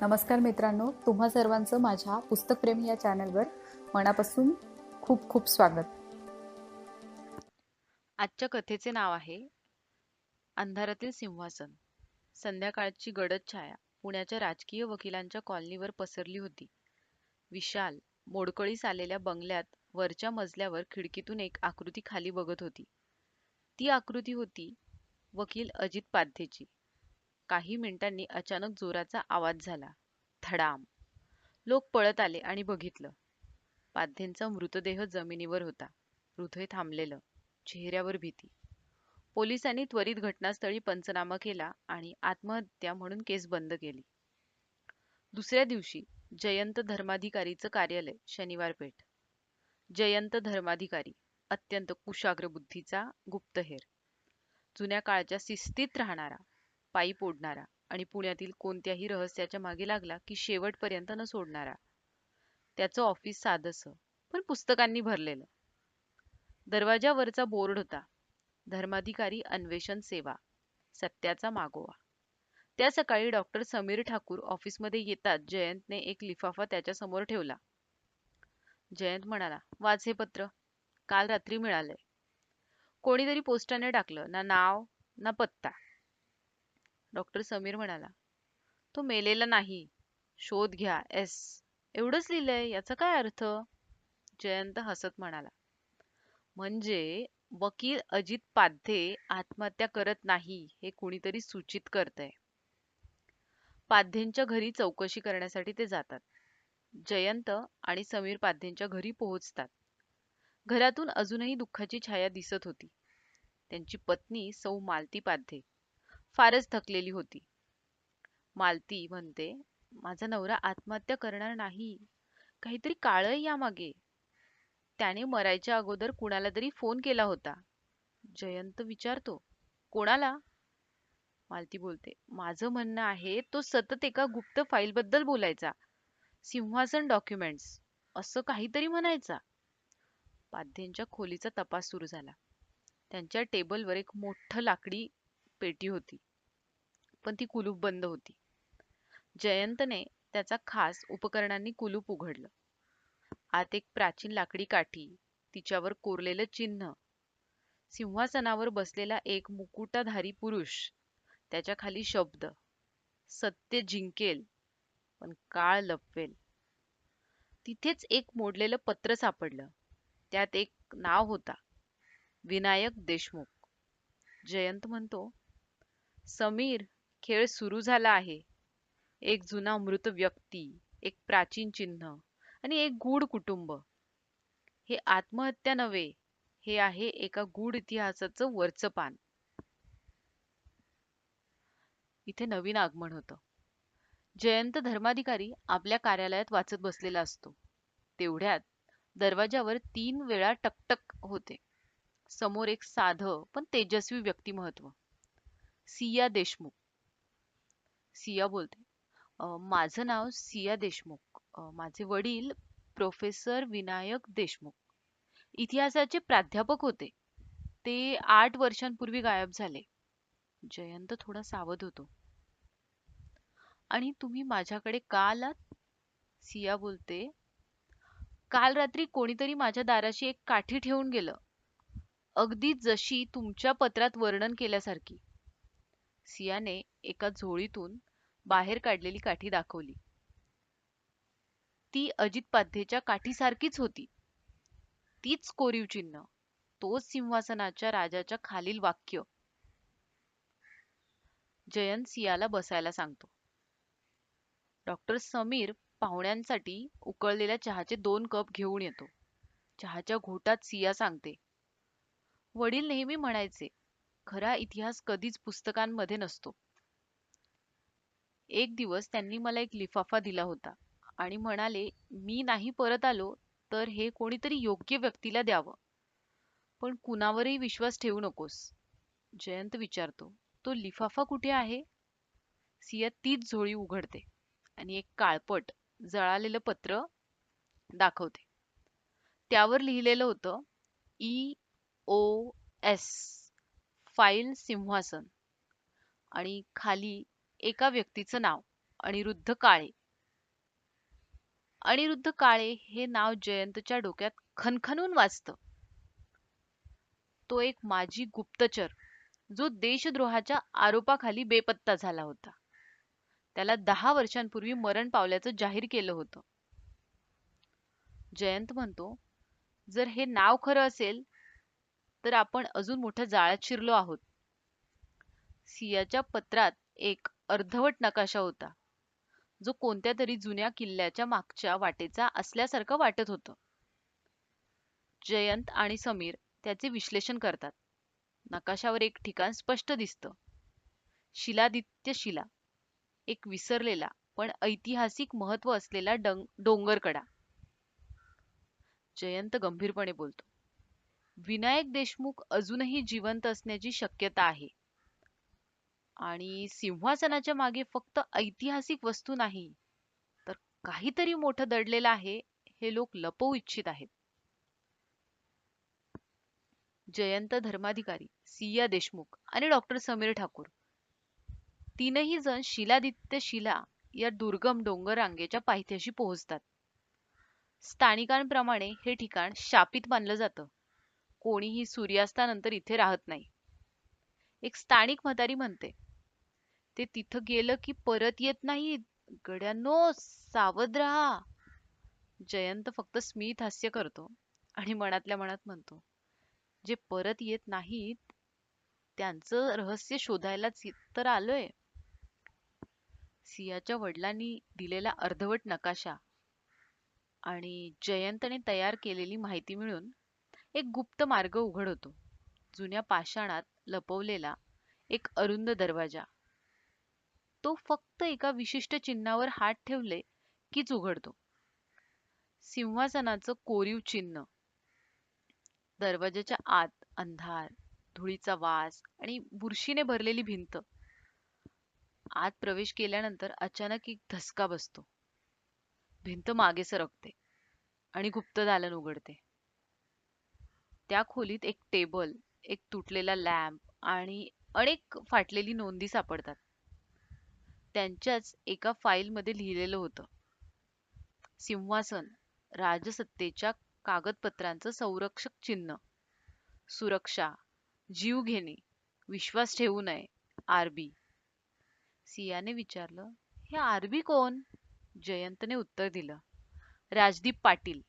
नमस्कार मित्रांनो तुम्हा सर्वांचं माझ्या पुस्तकप्रेमी या चॅनलवर मनापासून खूप खूप स्वागत. आजच्या कथेचे नाव आहे अंधारातील सिंहासन. संध्याकाळची गडद छाया पुण्याच्या राजकीय वकिलांच्या कॉलनीवर पसरली होती. विशाल मोडकळीस आलेल्या बंगल्यात वरच्या मजल्यावर खिडकीतून एक आकृती खाली बघत होती. ती आकृती होती वकील अजित पाध्येची काही मिनिटांनी अचानक जोराचा आवाज झाला. धडाम लोक पळत आले आणि बघितलं. पाध्येंचा मृतदेह जमिनीवर होता. हृदय थांबलेलं. चेहऱ्यावर भीती. पोलिसांनी त्वरित घटनास्थळी पंचनामा केला आणि आत्महत्या म्हणून केस बंद केली. दुसऱ्या दिवशी जयंत धर्माधिकारीचं कार्यालय शनिवार पेठ. जयंत धर्माधिकारी अत्यंत कुशाग्र बुद्धीचा गुप्तहेर. जुन्या काळच्या शिस्तीत राहणारा पायी पोडणारा आणि पुण्यातील कोणत्याही रहस्याच्या मागे लागला की शेवटपर्यंत न सोडणारा. त्याचं ऑफिस साधंसं पण पुस्तकांनी भरलेलं. दरवाजावरचा बोर्ड होता. धर्माधिकारी अन्वेषण सेवा सत्याचा मागोवा. त्या सकाळी डॉक्टर समीर ठाकूर ऑफिसमध्ये येतात जयंतने एक लिफाफा त्याच्यासमोर ठेवला. जयंत म्हणाला वाच हे पत्र. काल रात्री मिळालंय. कोणीतरी पोस्टाने टाकलं ना नाव ना पत्ता. डॉक्टर समीर म्हणाला. तो मेलेला नाही. शोध घ्या एस. एवढंच लिहिलंय याचा काय अर्थ? जयंत हसत म्हणाला. म्हणजे वकील अजित पाध्ये आत्महत्या करत नाही हे कुणीतरी सूचित करतंय. पाध्येंच्या घरी चौकशी करण्यासाठी ते जातात. जयंत आणि समीर पाध्येंच्या घरी पोहोचतात. घरातून अजूनही दुःखाची छाया दिसत होती. त्यांची पत्नी सौ मालती पाध्ये. फारच थकलेली होती. मालती म्हणते माझा नवरा आत्महत्या करणार नाही. काहीतरी काळ यामागे. त्याने मरायच्या अगोदर कुणाला तरी फोन केला होता. जयंत विचारतो कोणाला? मालती बोलते माझं म्हणणं आहे तो सतत एका गुप्त फाईलबद्दल बोलायचा. सिंहासन डॉक्युमेंट्स. असं काहीतरी म्हणायचा. पाध्येंच्या खोलीचा तपास सुरू झाला. त्यांच्या टेबलवर एक मोठं लाकडी पेटी होती. पण ती कुलूप बंद होती. जयंतने त्याचा खास उपकरणांनी कुलूप उघडलं. आत एक प्राचीन लाकडी काठी तिच्यावर कोरलेलं चिन्ह सिंहासनावर बसलेला एक मुकुटाधारी पुरुष त्याच्याखाली शब्द सत्य जिंकेल पण काळ लपवेल. तिथेच एक मोडलेलं पत्र सापडलं. त्यात एक नाव होता विनायक देशमुख. जयंत म्हणतो समीर खेळ सुरू झाला आहे. एक जुना मृत व्यक्ती एक प्राचीन चिन्ह आणि एक गूढ कुटुंब. हे आत्महत्या नव्हे हे आहे एका गूढ इतिहासाचं वरचं पान. इथे नवीन आगमन होतं. जयंत धर्माधिकारी आपल्या कार्यालयात वाचत बसलेला असतो. तेवढ्यात दरवाजावर तीन वेळा टकटक होते. समोर एक साधं पण तेजस्वी व्यक्तिमहत्व सिया देशमुख. सिया बोलते. माझं नाव सिया देशमुख. माझे वडील प्रोफेसर विनायक देशमुख. इतिहासाचे प्राध्यापक होते. ते आठ वर्षांपूर्वी गायब झाले. जयंत थोडा सावध होतो. आणि तुम्ही माझ्याकडे का आलात? सिया बोलते. काल रात्री कोणीतरी माझ्या दाराशी एक काठी ठेवून गेलं. अगदी जशी तुमच्या पत्रात वर्णन केल्यासारखी. सियाने एका झोळीतून बाहेर काढलेली काठी दाखवली. ती अजित पाध्येच्या काठीसारखीच होती. तीच कोरीव चिन्ह तोच सिंहासनाच्या राजाच्या खालील वाक्य. जयंत सियाला बसायला सांगतो. डॉक्टर समीर पाहुण्यांसाठी उकळलेल्या चहाचे दोन कप घेऊन येतो. चहाच्या घोटात सिया सांगते वडील नेहमी म्हणायचे खरा इतिहास कधीच पुस्तकांमध्ये नसतो. एक दिवस त्यांनी मला एक लिफाफा दिला होता आणि म्हणाले मी नाही परत आलो तर हे कोणीतरी योग्य व्यक्तीला द्यावं. पण कुणावरही विश्वास ठेवू नकोस. जयंत विचारतो तो लिफाफा कुठे आहे? सिया तीच झोळी उघडते आणि एक काळपट जळालेलं पत्र दाखवते. त्यावर लिहिलेलं होतं ई ओ एस फाईल सिंहासन. आणि खाली एका व्यक्तीचं नाव अनिरुद्ध काळे. अनिरुद्ध काळे हे नाव जयंतच्या डोक्यात खनखनून वाजतं. तो एक माजी गुप्तचर जो देशद्रोहाच्या आरोपाखाली बेपत्ता झाला होता. त्याला दहा वर्षांपूर्वी मरण पावल्याचं जाहीर केलं होतं. जयंत म्हणतो जर हे नाव खरं असेल तर आपण अजून मोठ्या जाळ्यात शिरलो आहोत. सियाच्या पत्रात एक अर्धवट नकाशा होता. जो कोणत्या तरी जुन्या किल्ल्याच्या मागच्या वाटेचा असल्यासारखं वाटत होतं. जयंत आणि समीर त्याचे विश्लेषण करतात. नकाशावर एक ठिकाण स्पष्ट दिसतं. शिलादित्य शिला. एक विसरलेला पण ऐतिहासिक महत्त्व असलेला डंग डोंगरकडा. जयंत गंभीरपणे बोलतो. विनायक देशमुख अजूनही जिवंत असण्याची शक्यता आहे. आणि सिंहासनाच्या मागे फक्त ऐतिहासिक वस्तू नाही तर काहीतरी मोठं दडलेलं आहे हे लोक लपवू इच्छित आहेत. जयंत धर्माधिकारी सिया देशमुख आणि डॉक्टर समीर ठाकूर. तीनही जण शिलादित्य शिला या दुर्गम डोंगर रांगेच्या पायथ्याशी पोहोचतात. स्थानिकांप्रमाणे हे ठिकाण शापित मानलं जातं. कोणीही सूर्यास्तानंतर इथे राहत नाही. एक स्थानिक म्हातारी म्हणते ते तिथं गेलं की परत येत नाहीत. गड्यांनो सावध राहा. जयंत फक्त स्मित हास्य करतो आणि मनातल्या मनात म्हणतो जे परत येत नाहीत त्यांचं रहस्य शोधायलाच तर आलोय. सियाच्या वडिलांनी दिलेला अर्धवट नकाशा आणि जयंतने तयार केलेली माहिती मिळून एक गुप्त मार्ग उघड होतो. जुन्या पाषाणात लपवलेला एक अरुंद दरवाजा. तो फक्त एका विशिष्ट चिन्हावर हात ठेवले कीच उघडतो सिंहासनाचं कोरीव चिन्ह. दरवाजाच्या आत अंधार धुळीचा वास आणि बुरशीने भरलेली भिंत. आत प्रवेश केल्यानंतर अचानक एक धसका बसतो. भिंत मागे सरकते आणि गुप्त दालन उघडते. त्या खोलीत एक टेबल एक तुटलेला लॅम्प आणि अनेक फाटलेली नोंदी सापडतात. त्यांच्याच एका फाईलमध्ये लिहिलेलं होतं. सिंहासन राजसत्तेच्या कागदपत्रांचं संरक्षक चिन्ह सुरक्षा जीव घेणे विश्वास ठेवू नये आरबी सियाने विचारलं हे आरबी कोण? जयंतने उत्तर दिलं राजदीप पाटील.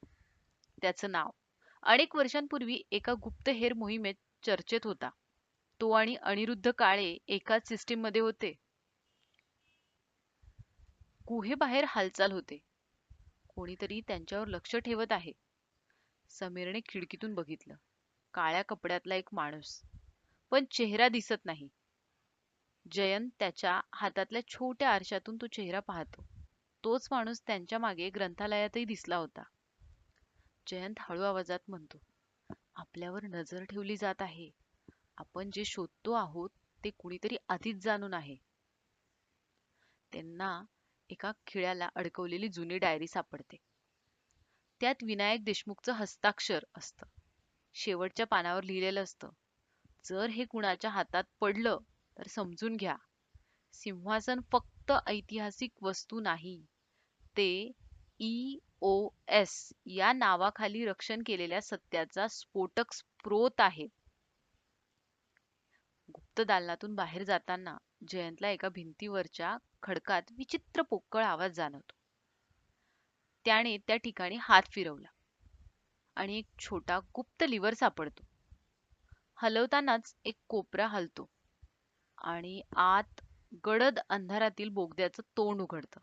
त्याचं नाव. अनेक वर्षांपूर्वी एका गुप्तहेर मोहिमेत चर्चेत होता. तो आणि अनिरुद्ध काळे एकाच सिस्टीममध्ये होते. गुहेबाहेर हालचाल होते. कोणीतरी त्यांच्यावर लक्ष ठेवत आहे. समीरने खिडकीतून बघितलं. काळ्या कपड्यातला एक माणूस. पण चेहरा दिसत नाही. जयंत त्याच्या हातातल्या छोट्या आरशातून तो चेहरा पाहतो. तोच माणूस त्यांच्या मागे ग्रंथालयातही दिसला होता. जयंत हळू आवाजात म्हणतो आपल्यावर नजर ठेवली जात आहे. आपण जे शोधतो आहोत ते कुणीतरी आधीच जाणून आहे. त्यांना एका खिळ्याला अडकवलेली जुनी डायरी सापडते. त्यात विनायक देशमुखचं हस्ताक्षर असतं. शेवटच्या पानावर लिहिलेलं असतं जर हे कुणाच्या हातात पडलं तर समजून घ्या. सिंहासन फक्त ऐतिहासिक वस्तू नाही. ते ई ओ एस या नावाखाली रक्षण केलेल्या सत्याचा स्फोटक स्रोत आहे. गुप्त दालनातून बाहेर जाताना जयंतला एका भिंतीवरच्या खडकात विचित्र पोकळ आवाज जाणवतो. त्याने त्या ठिकाणी हात फिरवला आणि एक छोटा गुप्त लिव्हर सापडतो. हलवतानाच एक कोपरा हलतो आणि आत गडद अंधारातील बोगद्याचं तोंड उघडतं.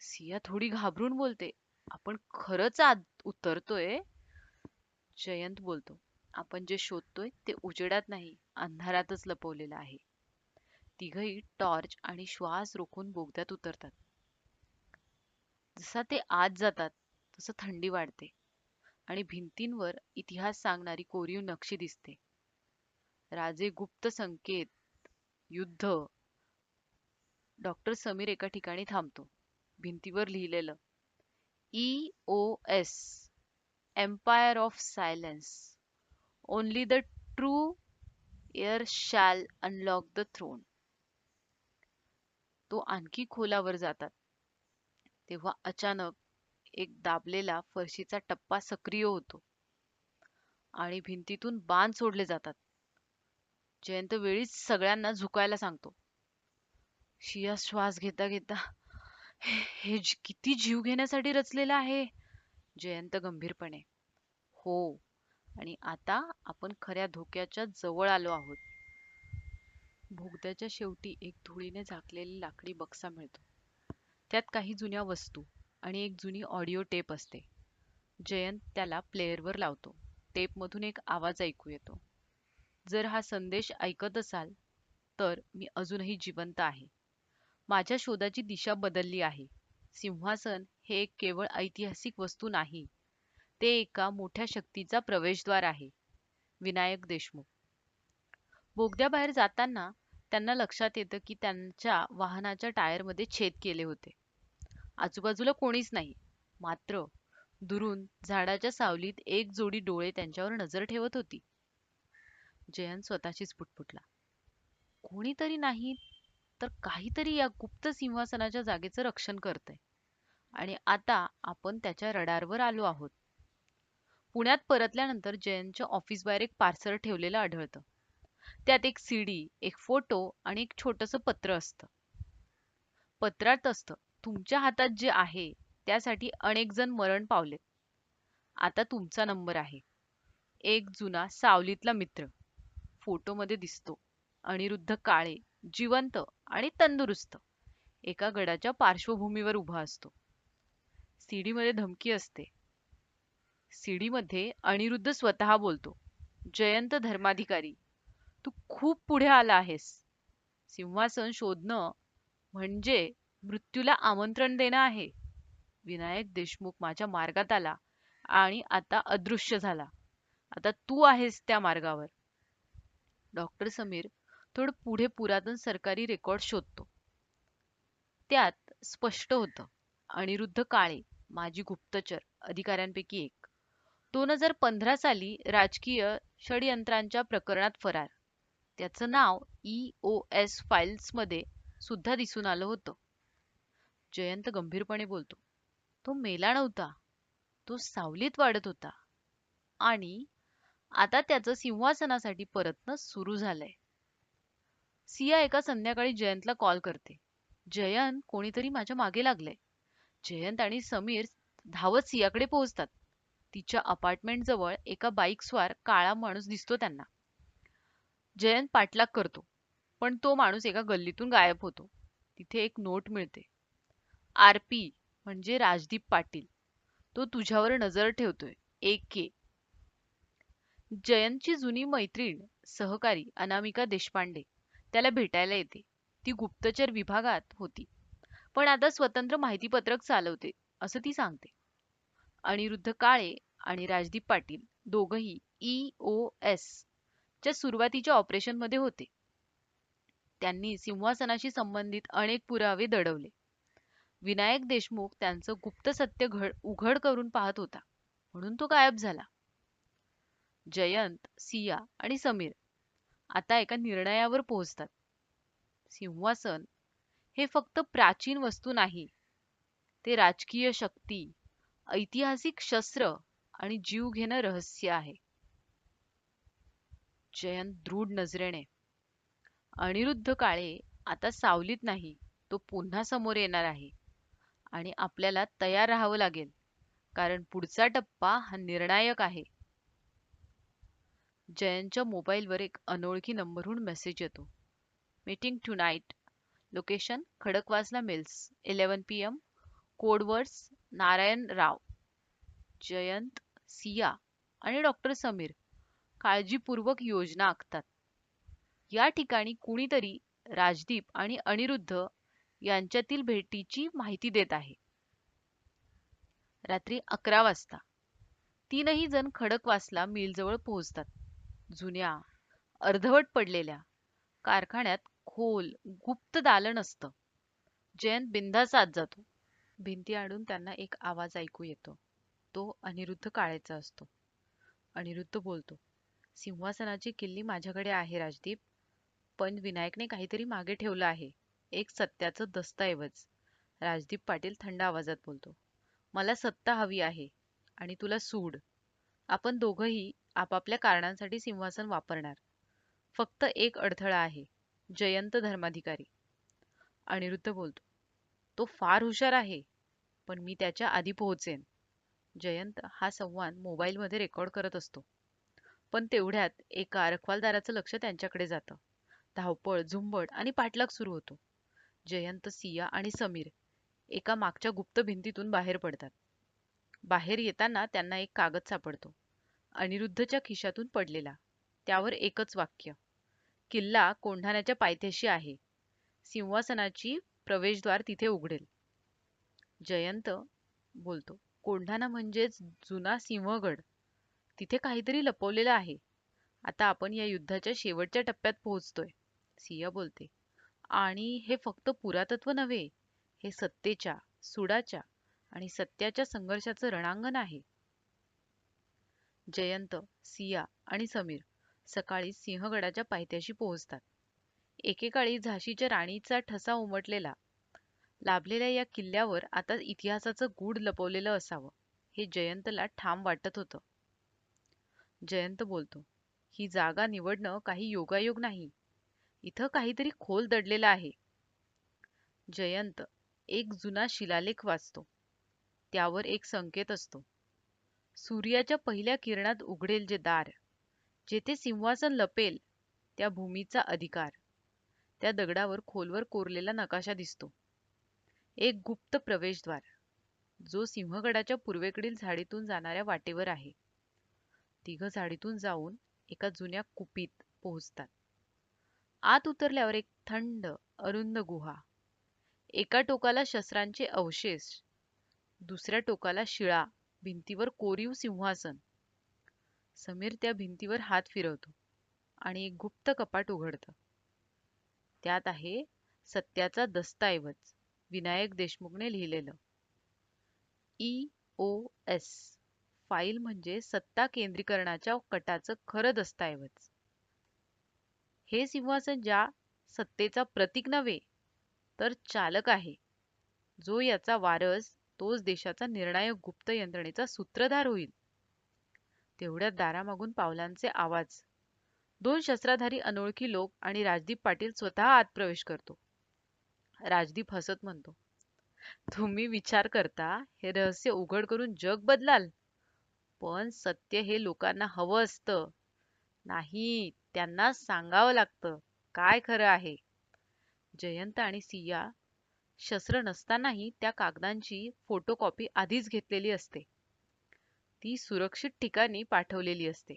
सिया थोडी घाबरून बोलते आपण खरंच आत उतरतोय? जयंत बोलतो आपण जे शोधतोय ते उजेडात नाही अंधारातच लपवलेलं आहे. तिघही टॉर्च आणि श्वास रोखून बोगद्यात उतरतात. जसा ते आत जातात तसं थंडी वाढते आणि भिंतींवर इतिहास सांगणारी कोरीव नक्षी दिसते. राजे गुप्त संकेत युद्ध डॉक्टर समीर एका ठिकाणी थांबतो. भिंतीवर लिहिलेलं E O S empire of silence only the true heir shall unlock the throne. तो आणखी खोलावर जातात. तेव्हा अचानक एक दाबलेला फरशीचा टप्पा सक्रिय होतो आणि भिंतीतून बाण सोडले जातात. जयंत वेळीच सगळ्यांना झुकायला सांगतो. शिया श्वास घेता घेता "हे- किती जीव घेण्यासाठी रचलेलं आहे? जयंत गंभीरपणे. हो आणि आता आपण खऱ्या धोक्याच्या जवळ आलो आहोत. बोगद्याच्या शेवटी एक धुळीने झाकलेली लाकडी बक्सा मिळतो. त्यात काही जुन्या वस्तू आणि एक जुनी ऑडिओ टेप असते. जयंत त्याला प्लेअरवर लावतो. टेपमधून एक आवाज ऐकू येतो. जर हा संदेश ऐकत असाल तर मी अजूनही जिवंत आहे. माझ्या शोधाची दिशा बदलली आहे. सिंहासन हे एक केवळ ऐतिहासिक वस्तू नाही ते एका मोठ्या शक्तीचा प्रवेशद्वार आहे. विनायक देशमुख. बोगद्याबाहेर जाताना त्यांना लक्षात येतं की त्यांच्या वाहनाच्या टायरमध्ये छेद केले होते. आजूबाजूला कोणीच नाही. मात्र दुरून झाडाच्या सावलीत एक जोडी डोळे त्यांच्यावर नजर ठेवत होती. जयंत स्वतःशीच पुटपुटला. कोणीतरी नाही तर काहीतरी या गुप्त सिंहासनाच्या जागेचं रक्षण करतंय. आणि आता आपण त्याच्या रडारवर आलो आहोत. पुण्यात परतल्यानंतर जयंतच्या ऑफिस बाहेर एक पार्सल ठेवलेलं आढळतं. त्यात एक सीडी एक फोटो आणि एक छोटस पत्र असतं. पत्रात असतं तुमच्या हातात जे आहे त्यासाठी अनेक जण मरण पावलेत आता तुमचा नंबर आहे. एक जुना सावलीतला मित्र. फोटोमध्ये दिसतो. अनिरुद्ध काळे जिवंत आणि तंदुरुस्त. एका गडाच्या पार्श्वभूमीवर उभा असतो. सीडीमध्ये धमकी असते. सीडीमध्ये अनिरुद्ध स्वतः बोलतो. जयंत धर्माधिकारी तू खूप पुढे आला आहेस. सिंहासन शोधणं म्हणजे मृत्यूला आमंत्रण देणं आहे. विनायक देशमुख माझ्या मार्गात आला आणि आता अदृश्य झाला. आता तू आहेस त्या मार्गावर. डॉक्टर समीर थोडं पुढे पुरातन सरकारी रेकॉर्ड शोधतो. त्यात स्पष्ट होतं अनिरुद्ध काळे माजी गुप्तचर अधिकाऱ्यांपैकी एक. दोन हजार पंधरा साली राजकीय षडयंत्रांच्या प्रकरणात फरार. त्याचं नाव ई ओ एस सुद्धा दिसून आलं होतं. जयंत गंभीरपणे बोलतो तो मेला नव्हता. तो सावलीत वाढत होता. आणि आता त्याचं सिंहासनासाठी परतणं सुरू झालंय. सिया एका संध्याकाळी जयंतला कॉल करते. जयंत कोणीतरी माझ्या मागे लागलंय. जयंत आणि समीर धावत सियाकडे पोहोचतात. तिच्या अपार्टमेंट जवळ एका बाईकस्वार काळा माणूस दिसतो त्यांना. जयंत पाठलाग करतो. पण तो माणूस एका गल्लीतून गायब होतो. तिथे एक नोट मिळते. आरपी म्हणजे राजदीप पाटील. तो तुझ्यावर नजर ठेवतोय. एक के. जयंतची जुनी मैत्रीण सहकारी अनामिका देशपांडे. त्याला भेटायला येते. ती गुप्तचर विभागात होती. पण आता स्वतंत्र माहितीपत्रक चालवते असं ती सांगते. अनिरुद्ध काळे आणि राजदीप पाटील दोघही ई च्या सुरुवातीच्या ऑपरेशनमध्ये होते. त्यांनी सिंहासनाशी संबंधित अनेक पुरावे दडवले. विनायक देशमुख त्यांचं गुप्त सत्य घड उघड करून पाहत होता. म्हणून तो गायब झाला. जयंत सिया आणि समीर आता एका निर्णयावर पोहोचतात. सिंहासन हे फक्त प्राचीन वस्तू नाही ते राजकीय शक्ती ऐतिहासिक शस्त्र आणि जीव घेणं रहस्य आहे. जयंत दृढ नजरेने. अनिरुद्ध काळे आता सावलीत नाही तो पुन्हा समोर येणार आहे आणि आपल्याला तयार राहावं लागेल कारण पुढचा टप्पा हा निर्णायक आहे. जयंतच्या मोबाईलवर एक अनोळखी नंबरहून मेसेज येतो. Meeting tonight location Khadakwasla mills eleven P M codewords Narayan Rao Jayant Siya आणि डॉक्टर समीर. काळजीपूर्वक योजना आखतात. या ठिकाणी कुणीतरी राजदीप आणि अनिरुद्ध यांच्यातील भेटीची माहिती देत आहे. रात्री अकरा वाजता. तीनही जण खडकवासला मिलजवळ पोहोचतात. जुन्या अर्धवट पडलेल्या कारखान्यात खोल गुप्त दालन असतं. जयंत बिंदास आत जातो. भिंती आडून त्यांना एक आवाज ऐकू येतो. तो अनिरुद्ध काळेचा असतो. अनिरुद्ध बोलतो सिंहासनाची किल्ली माझ्याकडे आहे राजदीप. पण विनायकने काहीतरी मागे ठेवलं आहे. एक सत्याचं दस्तऐवज. राजदीप पाटील थंड आवाजात बोलतो. मला सत्ता हवी आहे आणि तुला सूड. आपण दोघंही आपापल्या कारणांसाठी सिंहासन वापरणार. फक्त एक अडथळा आहे. जयंत धर्माधिकारी. अनिरुद्ध बोलतो. तो फार हुशार आहे पण मी त्याच्या आधी पोहोचेन. जयंत हा संवाद मोबाईलमध्ये रेकॉर्ड करत असतो. पण तेवढ्यात एका रखवालदाराचं लक्ष त्यांच्याकडे जातं. धावपळ झुंबड आणि पाठलाग सुरू होतो. जयंत सिया आणि समीर एका मागच्या गुप्त भिंतीतून बाहेर पडतात. बाहेर येताना त्यांना एक कागद सापडतो. अनिरुद्धच्या खिशातून पडलेला. त्यावर एकच वाक्य. किल्ला कोंढाण्याच्या पायथ्याशी आहे. सिंहासनाची प्रवेशद्वार तिथे उघडेल. जयंत बोलतो कोंढाणा म्हणजेच जुना सिंहगड. तिथे काहीतरी लपवलेलं आहे. आता आपण या युद्धाच्या शेवटच्या टप्प्यात पोहोचतोय. सिया बोलते आणि हे फक्त पुरातत्व नव्हे हे सत्तेच्या सुडाच्या आणि सत्याच्या संघर्षाचं रणांगण आहे. जयंत सिया आणि समीर सकाळी सिंहगडाच्या पायथ्याशी पोहोचतात. एकेकाळी झाशीच्या राणीचा ठसा उमटलेला. लाभलेल्या या किल्ल्यावर आता इतिहासाचं गूढ लपवलेलं असावं हे जयंतला ठाम वाटत होतं. जयंत बोलतो. ही जागा निवडणं काही योगायोग नाही. इथं काहीतरी खोल दडलेला आहे. जयंत एक जुना शिलालेख वाचतो. त्यावर एक संकेत असतो. सूर्याच्या पहिल्या किरणात उघडेल जे दार जेथे सिंहासन लपेल त्या भूमीचा अधिकार. त्या दगडावर खोलवर कोरलेला नकाशा दिसतो. एक गुप्त प्रवेशद्वार जो सिंहगडाच्या पूर्वेकडील झाडीतून जाणाऱ्या वाटेवर आहे. तिघं झाडीतून जाऊन एका जुन्या कुपीत पोहोचतात. आत उतरल्यावर एक थंड अरुंद गुहा. एका टोकाला शस्त्रांचे अवशेष दुसऱ्या टोकाला शिळा भिंतीवर कोरीव सिंहासन. समीर त्या भिंतीवर हात फिरवतो आणि एक गुप्त कपाट उघडतं. त्यात आहे सत्याचा दस्तऐवज विनायक देशमुखने लिहिलेलं. E O S. फाईल म्हणजे सत्ता केंद्रीकरणाच्या कटाचं खरं दस्तऐवज. हे सिंहासन ज्या सत्तेचा प्रतीक नव्हे तर चालक आहे. जो याचा वारस तोच देशाचा निर्णायक गुप्त यंत्रणेचा सूत्रधार होईल. तेवढ्यात दारामागून पावलांचे आवाज. दोन शस्त्राधारी अनोळखी लोक आणि राजदीप पाटील स्वतः आत प्रवेश करतो. राजदीप हसत म्हणतो तुम्ही विचार करता हे रहस्य उघड करून जग बदलाल. पण सत्य हे लोकांना हवं असतं. नाही त्यांना सांगावं लागतं काय खरं आहे? जयंत आणि सिया शस्त्र नसतानाही त्या कागदांची फोटोकॉपी आधीच घेतलेली असते. ती सुरक्षित ठिकाणी पाठवलेली असते.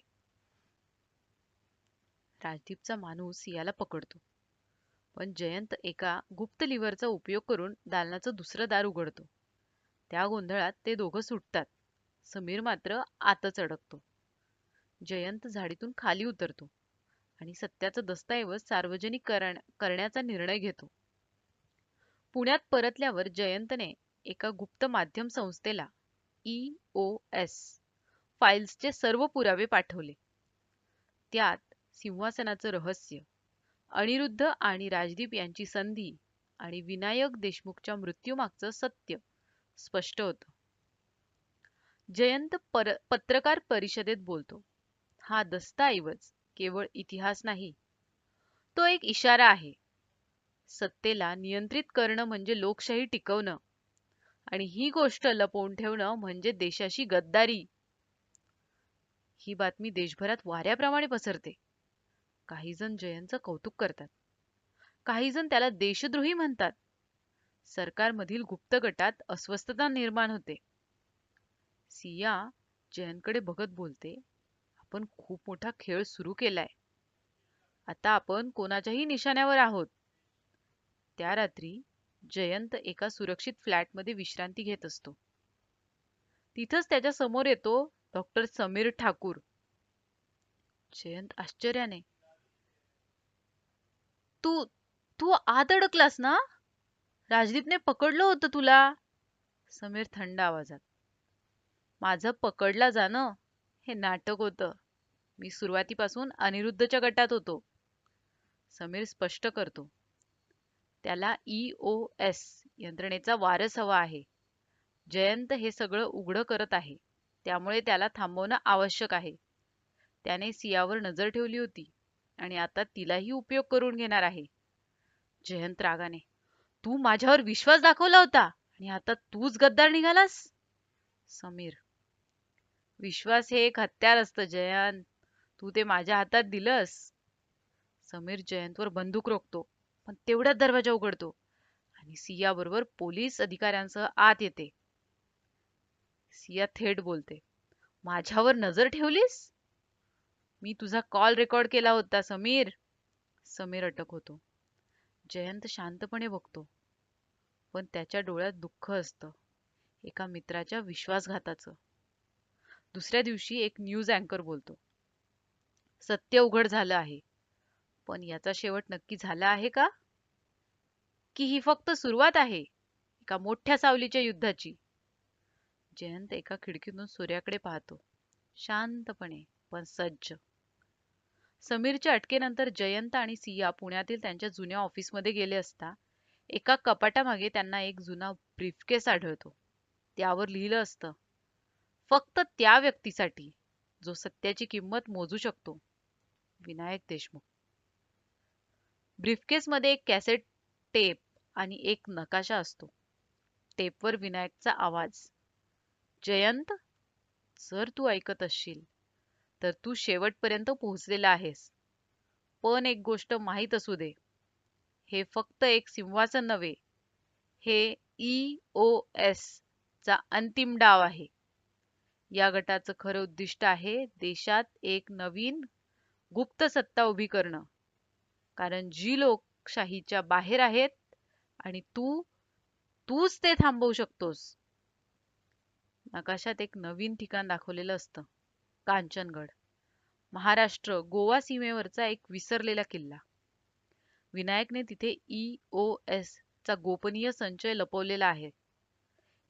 राजदीपचा माणूस सियाला पकडतो. पण जयंत एका गुप्त लिव्हरचा उपयोग करून दालनाचं दुसरं दार उघडतो. त्या गोंधळात ते दोघं सुटतात. समीर मात्र आतच अडकतो. जयंत झाडीतून खाली उतरतो आणि सत्याचा दस्तऐवज सार्वजनिक करण करण्याचा निर्णय घेतो. पुण्यात परतल्यावर जयंतने एका गुप्त माध्यम संस्थेला ई ओ एस फाईल्सचे सर्व पुरावे पाठवले. त्यात सिंहासनाचं रहस्य अनिरुद्ध आणि राजदीप यांची संधी आणि विनायक देशमुखच्या मृत्यूमागचं सत्य स्पष्ट होतं. जयंत पर पत्रकार परिषदेत बोलतो. हा दस्तऐवज केवळ इतिहास नाही तो एक इशारा आहे. सत्तेला नियंत्रित करणं म्हणजे लोकशाही टिकवणं आणि ही गोष्ट लपवून ठेवणं म्हणजे देशाशी गद्दारी. ही बातमी देशभरात वाऱ्याप्रमाणे पसरते. काही जण जयंतचं कौतुक करतात. काही जण त्याला देशद्रोही म्हणतात. सरकारमधील गुप्त गटात अस्वस्थता निर्माण होते. सिया जयंतकडे बघत बोलते आपण खूप मोठा खेळ सुरू केलाय. आता आपण कोणाच्याही निशाण्यावर आहोत. त्या रात्री जयंत एका सुरक्षित फ्लॅटमध्ये विश्रांती घेत असतो. तिथंच त्याच्यासमोर येतो डॉक्टर समीर ठाकूर. जयंत आश्चर्याने तू तू आत अडकलास ना? राजदीपने पकडलं होतं तुला? समीर थंड आवाजात माझं पकडला जाणं हे नाटक होतं. मी सुरुवातीपासून अनिरुद्धच्या गटात होतो. समीर स्पष्ट करतो. त्याला ई ओ एस यंत्रणेचा वारस हवा आहे. जयंत हे सगळं उघडं करत आहे. त्यामुळे त्याला थांबवणं आवश्यक आहे. त्याने सियावर नजर ठेवली होती आणि आता तिलाही उपयोग करून घेणार आहे. जयंत रागाने तू माझ्यावर विश्वास दाखवला होता आणि आता तूच गद्दार निघालास? समीर विश्वास हे एक हत्यार असतं जयंत. तू ते माझ्या हातात दिलंस. समीर जयंतवर बंदूक रोखतो पण तेवढ्यात दरवाजा उघडतो आणि सिया बरोबर पोलीस अधिकाऱ्यांसह आत येते. सिया थेट बोलते माझ्यावर नजर ठेवलीस? मी तुझा कॉल रेकॉर्ड केला होता समीर. समीर अटक होतो. जयंत शांतपणे बघतो पण त्याच्या डोळ्यात दुःख असतं एका मित्राच्या विश्वासघाताचं. दुसऱ्या दिवशी एक न्यूज अँकर बोलतो. सत्य उघड झालं आहे. पण याचा शेवट नक्की झाला आहे का? की ही फक्त सुरुवात आहे? एका मोठ्या सावलीच्या युद्धाची. जयंत एका खिडकीतून सूर्याकडे पाहतो. शांतपणे पण सज्ज. समीरच्या अटकेनंतर जयंत आणि सिया पुण्यातील त्यांच्या जुन्या ऑफिसमध्ये गेले असता एका कपाटामागे त्यांना एक जुना ब्रीफकेस आढळतो. त्यावर लिहिलं असतं फक्त त्या व्यक्तीसाठी जो सत्याची किंमत मोजू शकतो. विनायक देशमुख. ब्रीफकेसमध्ये एक कॅसेट टेप आणि एक नकाशा असतो. टेपवर विनायकचा आवाज जयंत जर तू ऐकत असशील तर तू शेवटपर्यंत पोहोचलेला आहेस. पण एक गोष्ट माहीत असू दे हे फक्त एक सिंहासन नव्हे हे ई ओ एस चा अंतिम डाव आहे. या गटाचं खरं उद्दिष्ट आहे देशात एक नवीन गुप्त सत्ता उभी करणं. कारण जी लोकशाहीच्या बाहेर आहेत आणि तू तूच ते थांबवू शकतोस. नकाशात एक नवीन ठिकाण दाखवलेलं असतं कांचनगड. महाराष्ट्र गोवा सीमेवरचा एक विसरलेला किल्ला. विनायकने तिथे ई ओ एस चा गोपनीय संचय लपवलेला आहे.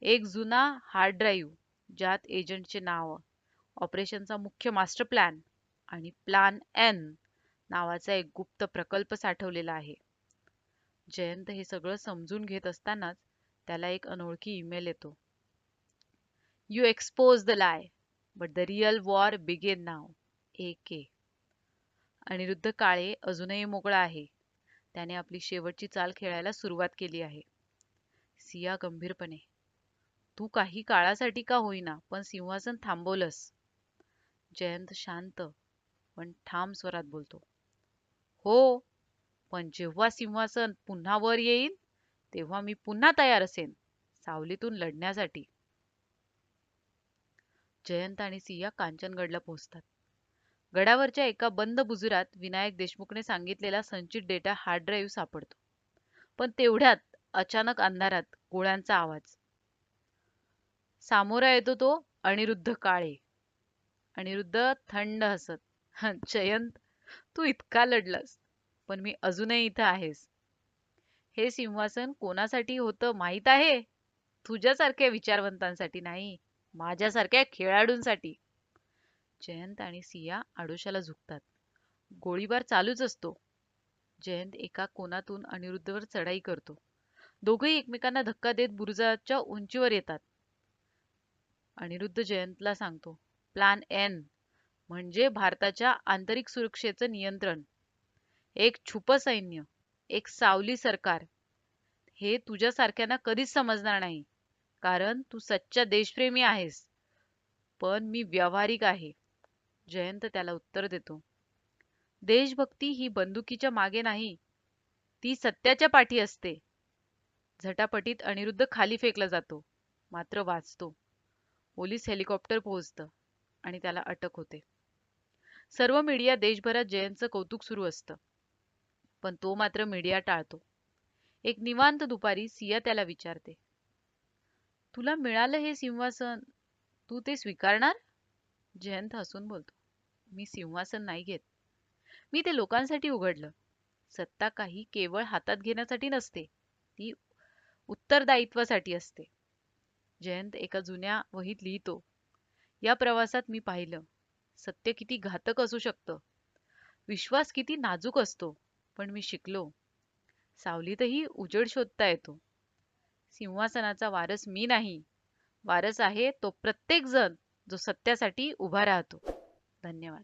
एक जुना हार्ड ड्राईव्ह ज्यात एजंटचे नाव ऑपरेशनचा मुख्य मास्टर प्लॅन आणि प्लान एन नावाचा एक गुप्त प्रकल्प साठवलेला आहे. जयंत हे सगळं समजून घेत असतानाच त्याला एक अनोळखी ईमेल येतो. You expose the lie but the real war begin now A K Aniruddha Kale अजूनही मोकळा आहे. त्याने आपली शेवटची चाल खेळायला सुरुवात केली आहे. सिया गंभीरपणे. तू काही काळासाठी का होईना पण सिंहासन थांबवलंस. जयंत शांत पण ठाम स्वरात बोलतो. हो पण जेव्हा सिंहासन पुन्हा वर येईल तेव्हा मी पुन्हा तयार असेन सावलीतून लढण्यासाठी. जयंत आणि सिया कांचनगडला पोहोचतात. गडावरच्या एका बंद बुजुरात विनायक देशमुखने सांगितलेला संचित डेटा हार्ड ड्राईव्ह सापडतो. पण तेवढ्यात अचानक अंधारात गोळ्यांचा आवाज. सामोरा येतो तो अनिरुद्ध काळे. अनिरुद्ध थंड हसत जयंत तू इतका लढलास पण मी अजूनही इथं आहेस. हे सिंहासन कोणासाठी होतं माहीत आहे? तुझ्यासारख्या विचारवंतांसाठी नाही माझ्यासारख्या खेळाडूंसाठी. जयंत आणि सिया आडोशाला झुकतात. गोळीबार चालूच असतो. जयंत एका कोनातून अनिरुद्धवर चढाई करतो. दोघेही एकमेकांना धक्का देत बुरुजाच्या उंचीवर येतात. अनिरुद्ध जयंतला सांगतो प्लान एन म्हणजे भारताच्या आंतरिक सुरक्षेचं नियंत्रण. एक छुप सैन्य एक सावली सरकार. हे तुझ्यासारख्यांना कधीच समजणार नाही कारण तू सच्चा देशप्रेमी आहेस. पण मी व्यावहारिक आहे. जयंत त्याला उत्तर देतो देशभक्ती ही बंदुकीच्या मागे नाही ती सत्याच्या पाठी असते. झटापटीत अनिरुद्ध खाली फेकला जातो मात्र वाचतो. पोलीस हेलिकॉप्टर पोहोचतं आणि त्याला अटक होते. सर्व मीडिया देशभरात जयंतचं कौतुक सुरू असतं. पण तो मात्र मीडिया टाळतो. एक निवांत दुपारी सिया त्याला विचारते. तुला मिळालं हे सिंहासन? तू ते स्वीकारणार? जयंत हसून बोलतो. मी सिंहासन नाही घेत. मी ते लोकांसाठी उघडलं. सत्ता काही केवळ हातात घेण्यासाठी नसते. ती उत्तरदायित्वासाठी असते. जयंत एका जुन्या वहीत लिहितो. या प्रवासात मी पाहिलं सत्य किती घातक असू शकतं. विश्वास किती नाजूक असतो पण मी शिकलो. सावलीतही उजेड शोधता येतो. सिंहासनाचा वारस मी नाही. वारस आहे तो प्रत्येक जण जो सत्यासाठी उभा राहतो. धन्यवाद.